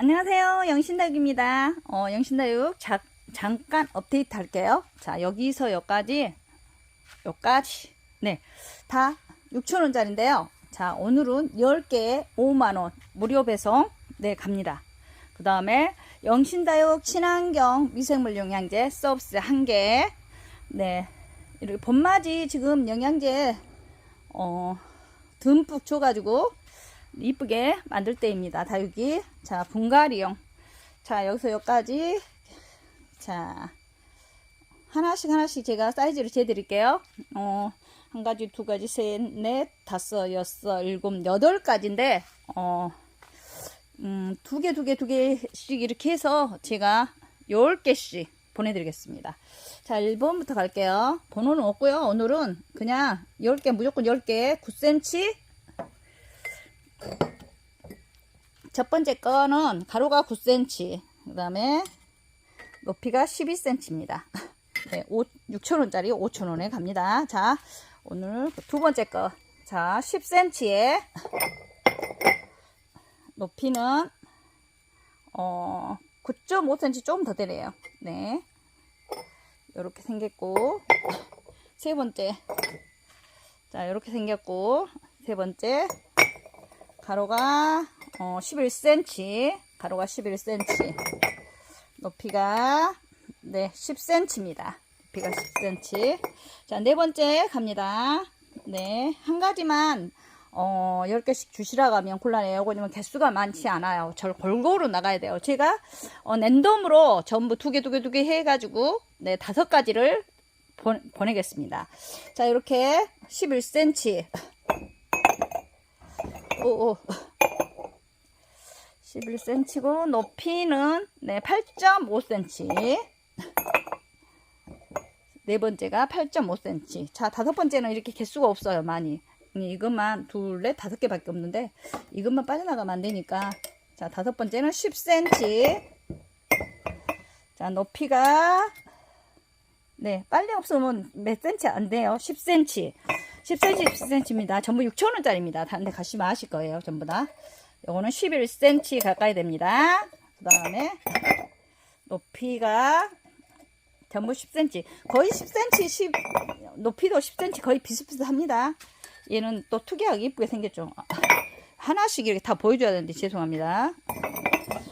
안녕하세요. 영신다육입니다. 어, 영신다육 자, 잠깐 업데이트 할게요. 자, 여기서 여기까지, 여기까지, 네, 다 6,000원짜리인데요. 자, 오늘은 10개에 5만원 무료 배송, 네, 갑니다. 그 다음에 영신다육 친환경 미생물 영양제 서비스 1개, 네, 이렇게 봄맞이 지금 영양제, 어, 듬뿍 줘가지고, 이쁘게 만들 때입니다. 다육이. 자, 분갈이용. 자, 여기서 여기까지. 자, 하나씩 하나씩 제가 사이즈를 재드릴게요. 어, 한 가지, 두 가지, 셋, 넷, 다섯, 여섯, 일곱, 여덟 가지인데, 어, 음, 두 개, 두 개, 두 개씩 이렇게 해서 제가 열 개씩 보내드리겠습니다. 자, 1번부터 갈게요. 번호는 없고요. 오늘은 그냥 10개, 무조건 10개, 9cm, 첫 번째 거는 가로가 9cm, 그 다음에 높이가 12cm입니다. 네, 6,000원짜리 5,000원에 갑니다. 자, 오늘 두 번째 거. 자, 10cm에 높이는 어, 9.5cm 조금 더 되네요. 네. 이렇게 생겼고 세 번째 자 이렇게 생겼고 세 번째 가로가 어, 11cm 가로가 11cm 높이가 네 10cm입니다. 높이가 10cm 자 네 번째 갑니다. 네 한 가지만 어 10개씩 주시라고 하면 곤란해요. 왜냐면 개수가 많지 않아요. 절 골고루 나가야 돼요. 제가 어, 랜덤으로 전부 두 개 두 개 두 개 해가지고 네 다섯 가지를 보, 보내겠습니다. 자 이렇게 11cm 오 오. 11cm고 높이는 네 8.5cm 네 번째가 8.5cm 자 다섯 번째는 이렇게 개수가 없어요 많이. 이것만 둘, 넷, 다섯 개밖에 없는데 이것만 빠져나가면 안 되니까. 자 다섯 번째는 10cm 자 높이가 네 빨리 없으면 몇 cm 안 돼요? 10cm 10cm 10cm입니다. 전부 6천원짜리입니다. 다른 데 가시면 아실 거예요 전부 다. 요거는 11cm 가까이 됩니다. 그 다음에 높이가 전부 10cm 거의 10cm 10, 높이도 10cm 거의 비슷비슷합니다. 얘는 또 특이하게 이쁘게 생겼죠. 하나씩 이렇게 다 보여줘야 되는데 죄송합니다.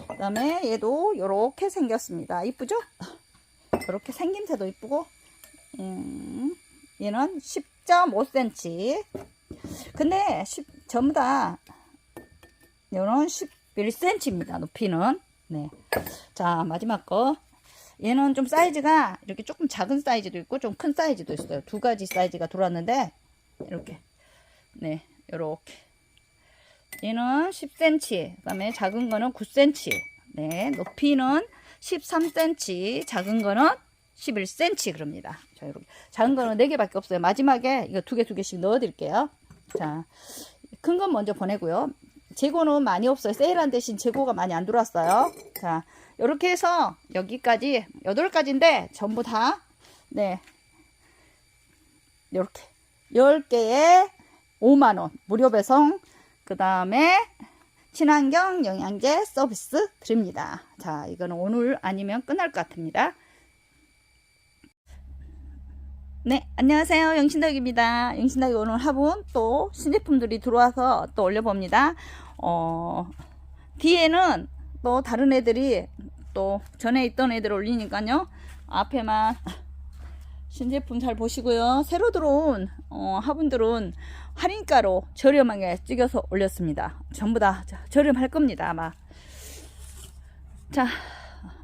그 다음에 얘도 이렇게 생겼습니다. 이쁘죠? 이렇게 생김새도 이쁘고 음, 얘는 10.5cm 근데 10, 전부 다 얘는 11cm입니다 높이는. 네. 자 마지막 거. 얘는 좀 사이즈가 이렇게 조금 작은 사이즈도 있고 좀 큰 사이즈도 있어요. 두 가지 사이즈가 들어왔는데 이렇게. 네 요렇게. 얘는 10cm 그 다음에 작은 거는 9cm 네 높이는 13cm 작은 거는 11cm 그럽니다 자 이렇게. 작은 거는 4개밖에 없어요. 마지막에 이거 두 개 두 개씩 넣어 드릴게요. 자 큰 건 먼저 보내고요. 재고는 많이 없어요. 세일한 대신 재고가 많이 안 들어왔어요. 자 이렇게 해서 여기까지 8가지인데 전부 다 네. 이렇게. 10개에 5만원. 무료 배송. 그 다음에 친환경 영양제 서비스 드립니다. 자 이거는 오늘 아니면 끝날 것 같습니다 네 안녕하세요. 영신덕입니다. 영신덕이 오늘 화분 또 신제품들이 들어와서 또 올려봅니다. 어 뒤에는 또 다른 애들이 또 전에 있던 애들 올리니까요. 앞에만 신제품 잘 보시고요. 새로 들어온 어, 화분들은 할인가로 저렴하게 찍어서 올렸습니다. 전부 다 저렴할 겁니다 아마. 자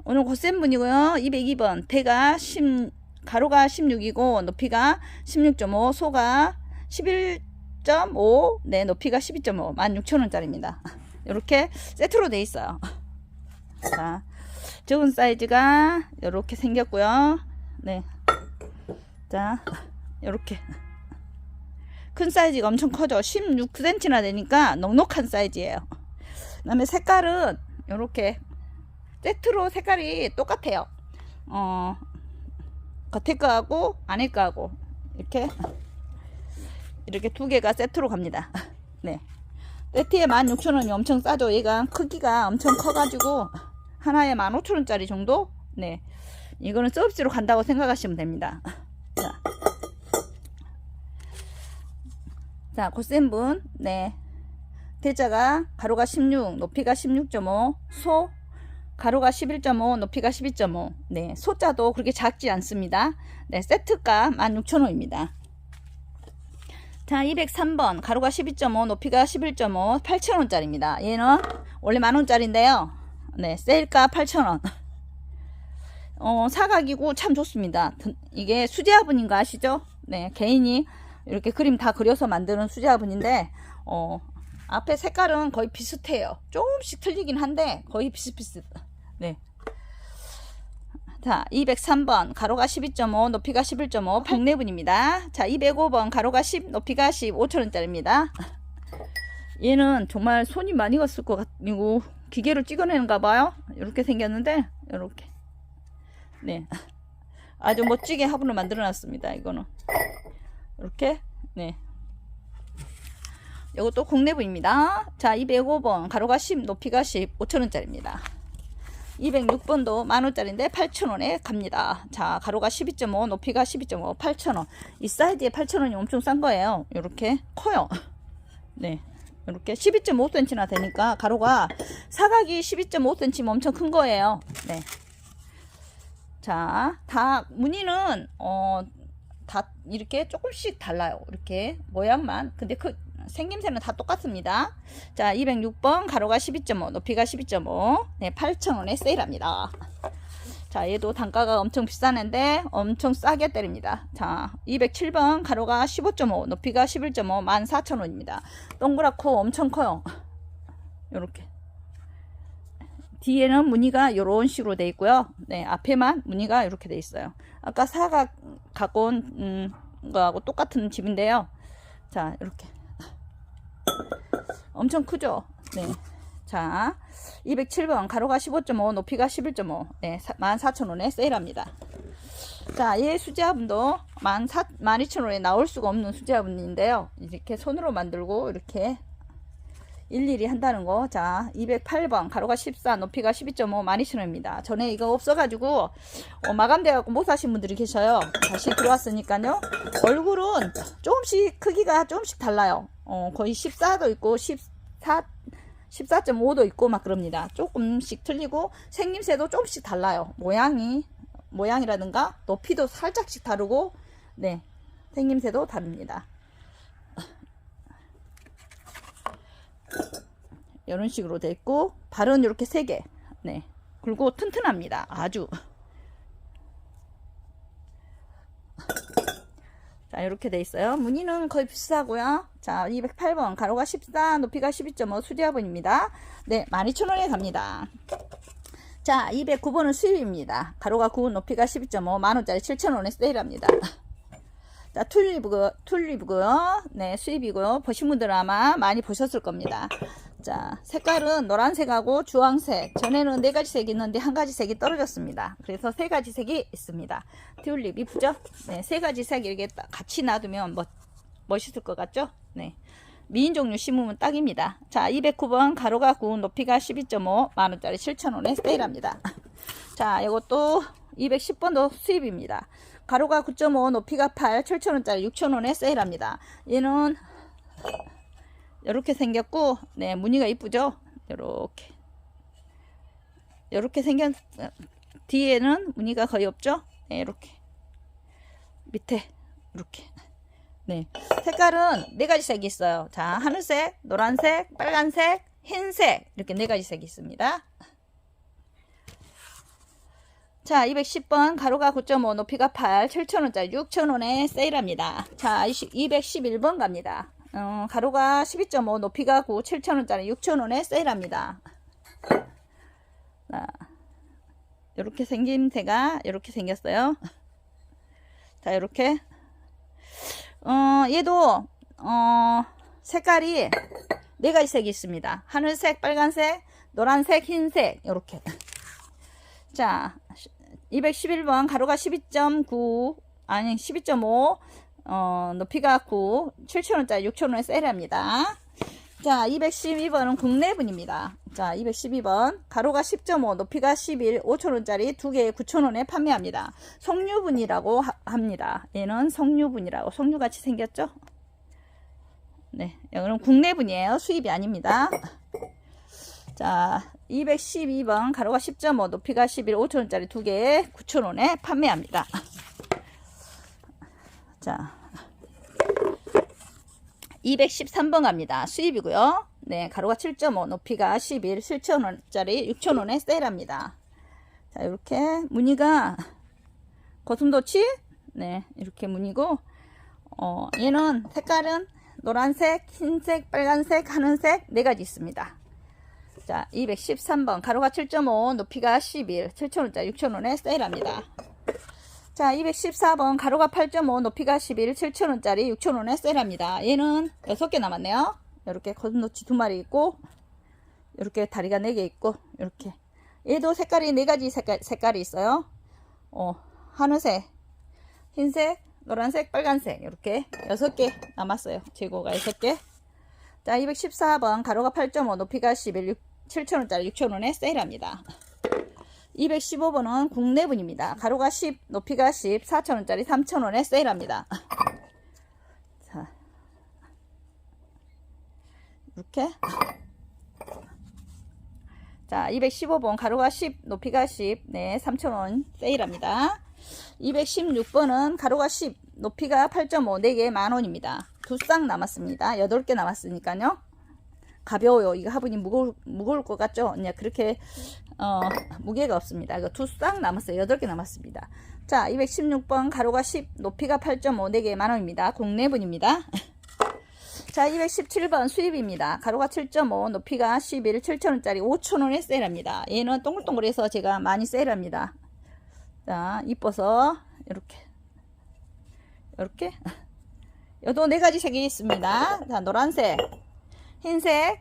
오늘 고센 분이고요. 202번 대가 10 가로가 16이고 높이가 16.5 소가 11.5 네 높이가 12.5 16,000원짜리입니다. 이렇게 세트로 돼 있어요. 자 적은 사이즈가 이렇게 생겼고요. 네. 자 이렇게. 큰 사이즈가 엄청 커져. 16cm나 되니까 넉넉한 사이즈예요. 그 다음에 색깔은 이렇게 세트로 색깔이 똑같아요. 어 겉에 거하고 안에 거하고 이렇게 이렇게 두 개가 세트로 갑니다 네 세트에 16,000원이 엄청 싸죠. 얘가 크기가 엄청 커가지고 하나에 15,000원짜리 정도? 네. 이거는 서비스로 간다고 생각하시면 됩니다. 자, 자 고센분, 네. 대자가 가로가 16, 높이가 16.5, 소 가로가 11.5, 높이가 12.5. 네, 소자도 그렇게 작지 않습니다. 네, 세트가 16,000원입니다. 자, 203번 가로가 12.5, 높이가 11.5, 8,000원짜리입니다. 얘는 원래 만원짜리인데요. 네, 세일가 8,000원. 어, 사각이고 참 좋습니다. 든- 이게 수제화분인 거 아시죠? 네, 개인이 이렇게 그림 다 그려서 만드는 수제화분인데, 어, 앞에 색깔은 거의 비슷해요. 조금씩 틀리긴 한데, 거의 비슷비슷. 네. 자, 203번 가로가 12.5, 높이가 11.5, 박내분입니다. 자, 205번 가로가 10, 높이가 10, 5천원짜리입니다. 얘는 정말 손이 많이 갔을 것 같고 기계로 찍어내는가 봐요. 이렇게 생겼는데 이렇게 네 아주 멋지게 화분을 만들어 놨습니다. 이거는 이렇게 네 이것도 공내부입니다. 자 205번 가로가 10 높이가 10 5천원짜리입니다. 206번도 만원짜리인데 8천원에 갑니다. 자 가로가 12.5 높이가 12.5 8천원 이 사이즈에 8천원이 엄청 싼 거예요. 이렇게 커요. 네 이렇게 12.5cm나 되니까 가로가 사각이 12.5cm 엄청 큰 거예요. 네. 자, 다 무늬는 어 다 이렇게 조금씩 달라요. 이렇게 모양만. 근데 그 생김새는 다 똑같습니다. 자, 206번 가로가 12.5, 높이가 12.5. 네, 8,000원에 세일합니다. 자, 얘도 단가가 엄청 비싸는데 엄청 싸게 때립니다. 자, 207번 가로가 15.5, 높이가 11.5, 14,000원입니다. 동그랗고 엄청 커요. 요렇게. 뒤에는 무늬가 이런 식으로 돼 있고요. 네, 앞에만 무늬가 이렇게 돼 있어요. 아까 사각 갖고 온 음, 거하고 똑같은 집인데요. 자, 이렇게. 엄청 크죠? 네. 자, 207번 가로가 15.5, 높이가 11.5. 네, 14,000원에 세일합니다. 자, 얘 수제화분도 12,000원에 나올 수가 없는 수제화분인데요. 이렇게 손으로 만들고 이렇게 일일이 한다는 거. 자, 208번 가로가 14, 높이가 12.5, 12,000원입니다. 전에 이거 없어가지고 어, 마감돼갖고 못 사신 분들이 계셔요. 다시 들어왔으니까요. 얼굴은 조금씩 크기가 조금씩 달라요. 어, 거의 14도 있고 14, 14.5도 있고 막 그럽니다. 조금씩 틀리고 생김새도 조금씩 달라요. 모양이 모양이라든가 높이도 살짝씩 다르고 네 생김새도 다릅니다. 이런 식으로 돼 있고 발은 이렇게 세 개. 네. 그리고 튼튼합니다. 아주. 자, 이렇게 돼 있어요. 무늬는 거의 비슷하고요. 자, 208번 가로가 14, 높이가 12.5 수제화분입니다. 네, 12,000원에 갑니다. 자, 209번은 수입입니다. 가로가 9, 높이가 12.5, 만원짜리 7,000원에 세일합니다. 자. 튤립이고요. 네, 수입이고요. 보신 분들은 아마 많이 보셨을 겁니다. 자, 색깔은 노란색하고 주황색. 전에는 네 가지 색이 있는데 한 가지 색이 떨어졌습니다. 그래서 세 가지 색이 있습니다. 튤립 이쁘죠? 네, 세 가지 색 이렇게 딱 같이 놔두면 멋, 멋있을 것 같죠? 네. 미인 종류 심으면 딱입니다. 자, 209번 가로가 9, 높이가 12.5, 만원짜리 7,000원에 세일합니다. 자, 이것도 210번도 수입입니다. 가로가 9.5, 높이가 8, 7,000원짜리 6,000원에 세일합니다. 얘는 이렇게 생겼고, 네, 무늬가 이쁘죠? 이렇게. 이렇게 생겼, 뒤에는 무늬가 거의 없죠? 네, 이렇게. 밑에, 이렇게. 네. 색깔은 네 가지 색이 있어요. 자, 하늘색, 노란색, 빨간색, 흰색. 이렇게 네 가지 색이 있습니다. 자, 210번 가로가 9.5, 높이가 8, 7,000원짜리 6,000원에 세일합니다. 자, 211번 갑니다. 어, 가로가 12.5, 높이가 9, 7,000원짜리 6,000원에 세일합니다. 자, 이렇게 생긴 새가 이렇게 생겼어요. 자, 이렇게. 어, 얘도, 어, 색깔이 네 가지 색이 있습니다. 하늘색, 빨간색, 노란색, 흰색, 이렇게. 자, 211번 가로가 12.9, 아니, 12.5, 어, 높이가 9, 7,000원짜리 6,000원에 세일합니다. 자, 212번은 국내분입니다. 자, 212번. 가로가 10.5, 높이가 11, 5천원짜리 두 개에 9천원에 판매합니다. 석류분이라고 하- 합니다. 얘는 석류분이라고. 석류같이 생겼죠? 네. 이거는 국내분이에요. 수입이 아닙니다. 자, 212번. 가로가 10.5, 높이가 11, 5천원짜리 두 개에 9천원에 판매합니다. 자. 213번 갑니다. 수입이고요. 네, 가로가 7.5, 높이가 11, 7,000원짜리 6,000원에 세일합니다. 자, 이렇게 무늬가 고슴도치? 네, 이렇게 무늬고 어, 얘는 색깔은 노란색, 흰색, 빨간색, 하늘색 네 가지 있습니다. 자, 213번 가로가 7.5, 높이가 11, 7,000원짜리 6,000원에 세일합니다. 자, 214번 가로가 8.5 높이가 11 7,000원짜리 6,000원에 세일합니다. 얘는 6개 남았네요. 이렇게 거듭노치 두 마리 있고 이렇게 다리가 4개 있고 이렇게 얘도 색깔이 네 가지 색깔, 색깔이 있어요. 어, 하늘색, 흰색, 노란색, 빨간색 이렇게 6개 남았어요. 재고가 6개. 자, 214번 가로가 8.5 높이가 11 7,000원짜리 6,000원에 세일합니다. 215번은 국내분입니다. 가로가 10, 높이가 10, 4,000원짜리 3,000원에 세일합니다. 자, 이렇게. 자, 215번 가로가 10, 높이가 10, 네, 3,000원 세일합니다. 216번은 가로가 10, 높이가 8.5, 4개 만원입니다. 두 쌍 남았습니다. 8개 남았으니까요. 가벼워요. 이거 화분이 무거울, 무거울 것 같죠? 그냥 그렇게 어, 무게가 없습니다. 이거 두 쌍 남았어요. 8개 남았습니다. 자, 216번 가로가 10, 높이가 8.5, 4개 만원입니다. 국내분입니다. 자, 217번 수입입니다. 가로가 7.5, 높이가 11, 7천원짜리 5천원에 세일합니다. 얘는 동글동글해서 제가 많이 세일합니다. 자, 이뻐서 이렇게 이렇게 여도 네 가지 색이 있습니다. 자, 노란색, 흰색,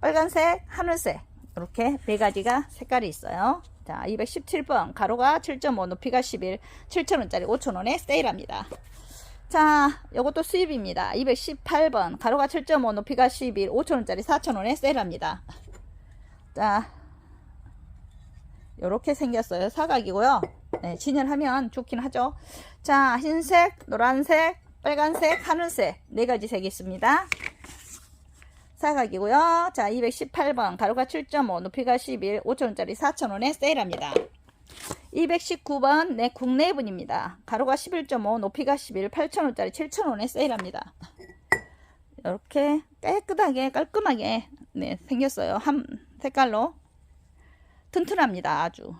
빨간색, 하늘색 이렇게 네 가지가 색깔이 있어요. 자, 217번 가로가 7.5, 높이가 11, 7천원짜리 5천원에 세일합니다. 자, 요것도 수입입니다. 218번 가로가 7.5, 높이가 11, 5천원짜리 4천원에 세일합니다. 자, 요렇게 생겼어요. 사각이고요. 네, 진열하면 좋긴 하죠. 자, 흰색, 노란색, 빨간색, 하늘색 네 가지 색이 있습니다. 사각이고요. 자, 218번 가로가 7.5, 높이가 11, 5천원짜리 4천원에 세일합니다. 219번 네 국내분입니다. 가로가 11.5, 높이가 11, 8천원짜리 7천원에 세일합니다. 이렇게 깨끗하게 깔끔하게 네, 생겼어요. 한 색깔로 튼튼합니다. 아주.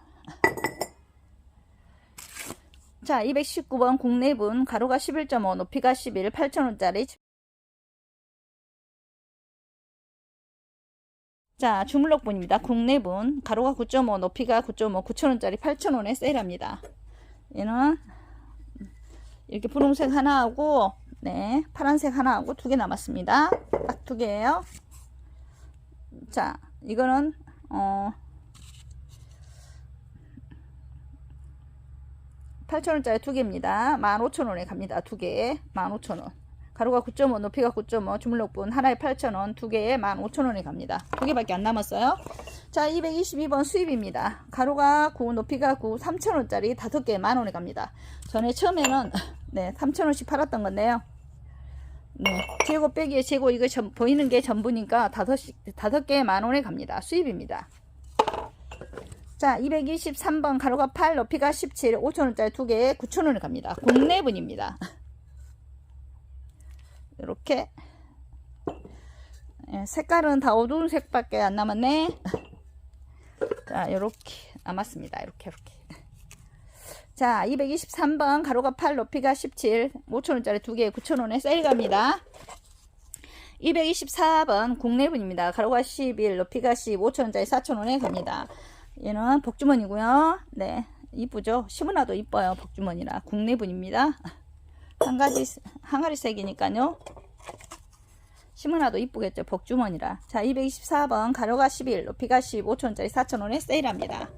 자, 219번 국내분 가로가 11.5, 높이가 11, 8천원짜리 자, 주물럭분입니다. 국내분. 가로가 9.5, 높이가 9.5, 9,000원짜리 8,000원에 세일합니다. 얘는 이렇게 분홍색 하나 하고, 네, 파란색 하나 하고 두 개 남았습니다. 딱 두 개예요. 자, 이거는, 어, 8,000원짜리 두 개입니다. 15,000원에 갑니다. 두 개에 15,000원. 가로가 9.5, 높이가 9.5, 주물럭분 하나에 8,000원, 두 개에 15,000원에 갑니다. 두 개밖에 안 남았어요. 자, 222번 수입입니다. 가로가 9, 높이가 9, 3,000원짜리 다섯 개에 만원에 갑니다. 전에 처음에는 네, 3,000원씩 팔았던 건데요. 네, 재고 빼기에 재고 이거 전, 보이는 게 전부니까 다섯, 다섯 개에 만원에 갑니다. 수입입니다. 자, 223번 가로가 8, 높이가 17, 5,000원짜리 두 개에 9,000원에 갑니다. 국내분입니다. 이렇게 예, 색깔은 다 어두운 색밖에 안 남았네. 자, 이렇게 남았습니다. 이렇게 이렇게. 자, 223번 가로가 8, 높이가 17, 5천원짜리 두 개에 9천원에 세일 갑니다. 224번 국내분입니다. 가로가 11, 높이가 10, 5천원짜리 4천원에 갑니다. 얘는 복주머니고요. 네, 이쁘죠? 시문화도 이뻐요. 복주머니라 국내분입니다. 한 가지 항아리 색이니까요. 시문화도 이쁘겠죠. 복주머니라. 자, 224번 가로가 11, 높이가 10, 5천원짜리 4천원에 세일합니다.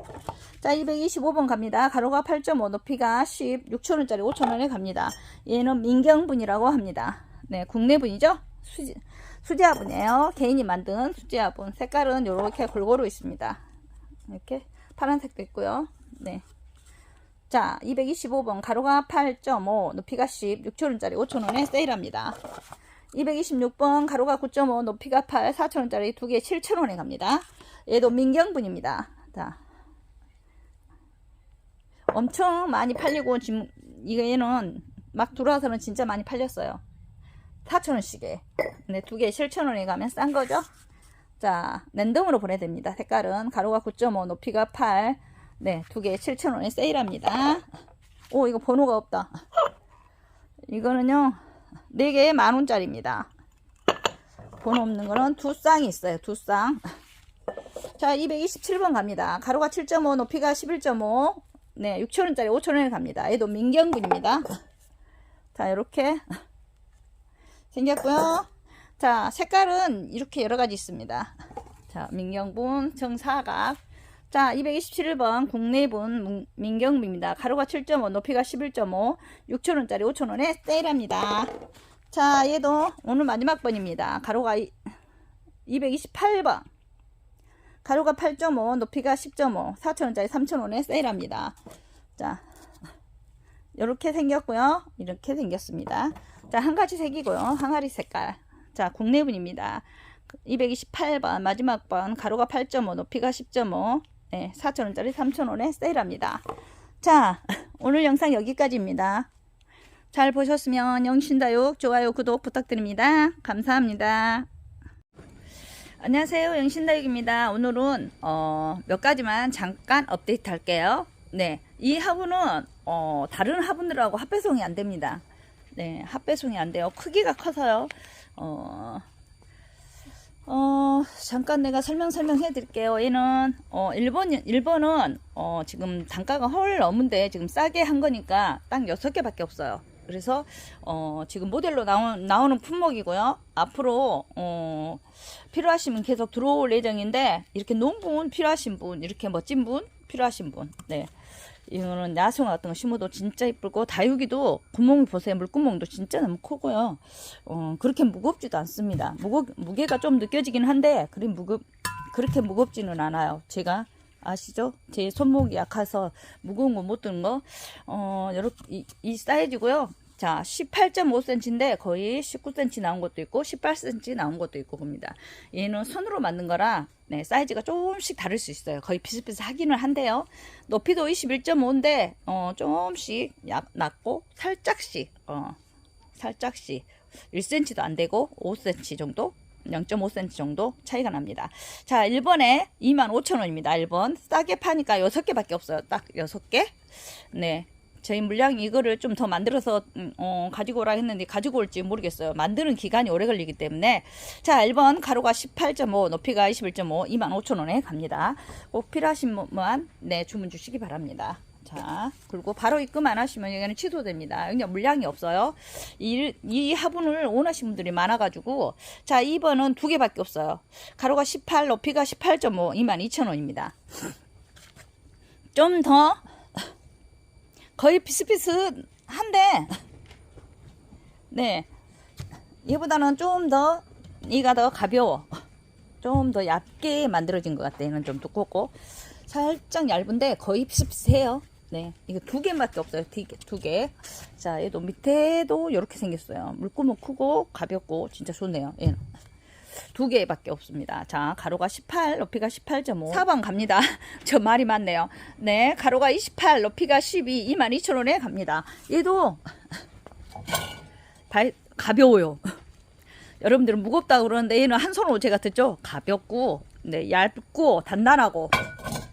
자, 225번 갑니다. 가로가 8.5, 높이가 10, 6천원짜리 5천원에 갑니다. 얘는 민경분이라고 합니다. 네, 국내분이죠. 수지, 수제화분이에요. 개인이 만든 수제화분. 색깔은 이렇게 골고루 있습니다. 이렇게 파란색도 있고요. 네. 자, 225번 가로가 8.5, 높이가 10, 6천원짜리 5천원에 세일합니다. 226번 가로가 9.5, 높이가 8, 4천원짜리 두 개 7천원에 갑니다. 얘도 민경분입니다. 자, 엄청 많이 팔리고 지금 이거 얘는 막 들어와서는 진짜 많이 팔렸어요. 4,000원씩에. 네, 두개 7,000원에 가면 싼 거죠? 자, 랜덤으로 보내됩니다. 색깔은 가로가 9.5, 높이가 8. 네, 두개 7,000원에 세일합니다. 오, 이거 번호가 없다. 이거는요, 네 개에 만 원짜리입니다. 번호 없는 거는 두 쌍이 있어요. 두 쌍. 자, 227번 갑니다. 가로가 7.5, 높이가 11.5. 네, 6천원짜리 5천원에 갑니다. 얘도 민경분입니다. 자, 이렇게 생겼고요. 자, 색깔은 이렇게 여러 가지 있습니다. 자, 민경분, 정사각. 자, 227번 국내분 문- 민경분입니다. 가로가 7.5, 높이가 11.5, 6천원짜리 5천원에 세일합니다. 자, 얘도 오늘 마지막 번입니다. 가로가 228번. 가로가 8.5, 높이가 10.5, 4천원짜리 3천원에 세일합니다. 자, 이렇게 생겼고요. 이렇게 생겼습니다. 자, 한 가지 색이고요. 항아리 색깔. 자, 국내분입니다. 228번, 마지막 번, 가로가 8.5, 높이가 10.5, 네, 4천원짜리 3천원에 세일합니다. 자, 오늘 영상 여기까지입니다. 잘 보셨으면 영신다육, 좋아요, 구독 부탁드립니다. 감사합니다. 안녕하세요. 영신다육입니다. 오늘은 어, 몇 가지만 잠깐 업데이트 할게요. 네, 이 화분은 어, 다른 화분들하고 합배송이 안 됩니다. 네, 합배송이 안 돼요. 크기가 커서요. 어, 어, 잠깐 내가 설명 설명해 드릴게요. 얘는 어, 일본 일본은 어, 지금 단가가 헐 넘은데 지금 싸게 한 거니까 딱 여섯 개밖에 없어요. 그래서 어, 지금 모델로 나온 나오는 품목이고요. 앞으로 어, 필요하시면 계속 들어올 예정인데 이렇게 농분 필요하신 분, 이렇게 멋진 분 필요하신 분, 네. 이거는 야송화 같은 거 심어도 진짜 이쁘고 다육이도 구멍을 보세요. 물구멍도 진짜 너무 크고요. 어, 그렇게 무겁지도 않습니다. 무거, 무게가 좀 느껴지긴 한데 그리 무겁 그렇게 무겁지는 않아요. 제가 아시죠? 제 손목이 약해서 무거운 거 못 드는 거. 어, 요렇게 이, 이 사이즈고요. 자, 18.5cm인데 거의 19cm 나온 것도 있고 18cm 나온 것도 있고 봅니다. 얘는 손으로 만든 거라 네, 사이즈가 조금씩 다를 수 있어요. 거의 비슷비슷하기는 한데요. 높이도 21.5인데 어, 조금씩 약, 낮고 살짝씩 어, 살짝씩 1cm도 안 되고 5cm 정도 0.5cm 정도 차이가 납니다. 자, 1번에 25,000원입니다. 1번. 싸게 파니까 6개밖에 없어요. 딱 6개. 네. 저희 물량이 이거를 좀 더 만들어서 음, 어, 가지고 오라 했는데 가지고 올지 모르겠어요. 만드는 기간이 오래 걸리기 때문에 자 1번 가로가 18.5 높이가 21.5 25,000원에 갑니다. 꼭 필요하신 분만 네 주문 주시기 바랍니다. 자 그리고 바로 입금 안 하시면 여기는 취소됩니다. 그냥 물량이 없어요. 이, 이 화분을 원하신 분들이 많아가지고 자 2번은 두 개밖에 없어요. 가로가 18 높이가 18.5 22,000원입니다. 좀더 거의 비슷비슷한데. 네. 얘보다는 좀 더 이가 더 가벼워. 좀 더 얇게 만들어진 것 같아. 얘는 좀 두껍고. 살짝 얇은데 거의 비슷비슷해요. 네. 이거 두 개밖에 없어요. 두개자 얘도 밑에도 이렇게 생겼어요. 물구멍 크고 가볍고 진짜 좋네요. 얘는 두 개밖에 없습니다. 자, 가로가 18, 높이가 18.5. 4번 갑니다. 저 말이 많네요. 네, 가로가 28, 높이가 12, 22,000원에 갑니다. 얘도 발, 가벼워요. 여러분들은 무겁다 그러는데 얘는 한 손으로 제가 듣죠? 가볍고, 네, 얇고, 단단하고.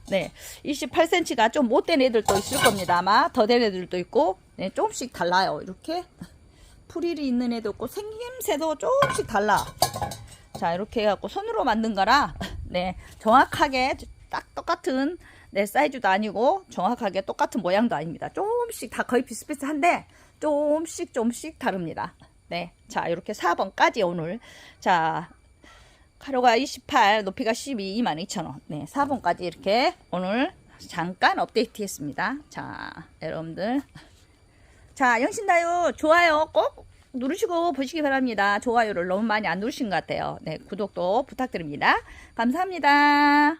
네, 28cm가 좀 못된 애들도 있을 겁니다. 아마 더 된 애들도 있고, 네, 조금씩 달라요. 이렇게 풀일이 있는 애도 있고, 생김새도 조금씩 달라. 자 이렇게 해갖고 손으로 만든 거라 네 정확하게 딱 똑같은 네 사이즈도 아니고 정확하게 똑같은 모양도 아닙니다. 조금씩 다 거의 비슷비슷한데 조금씩 조금씩 다릅니다. 네자 이렇게 4번까지 오늘. 자 가로가 28 높이가 12 22,000원. 네 4번까지 이렇게 오늘 잠깐 업데이트 했습니다. 자 여러분들. 자 영신다요 좋아요. 꼭 누르시고 보시기 바랍니다. 좋아요를 너무 많이 안 누르신 것 같아요. 네, 구독도 부탁드립니다. 감사합니다.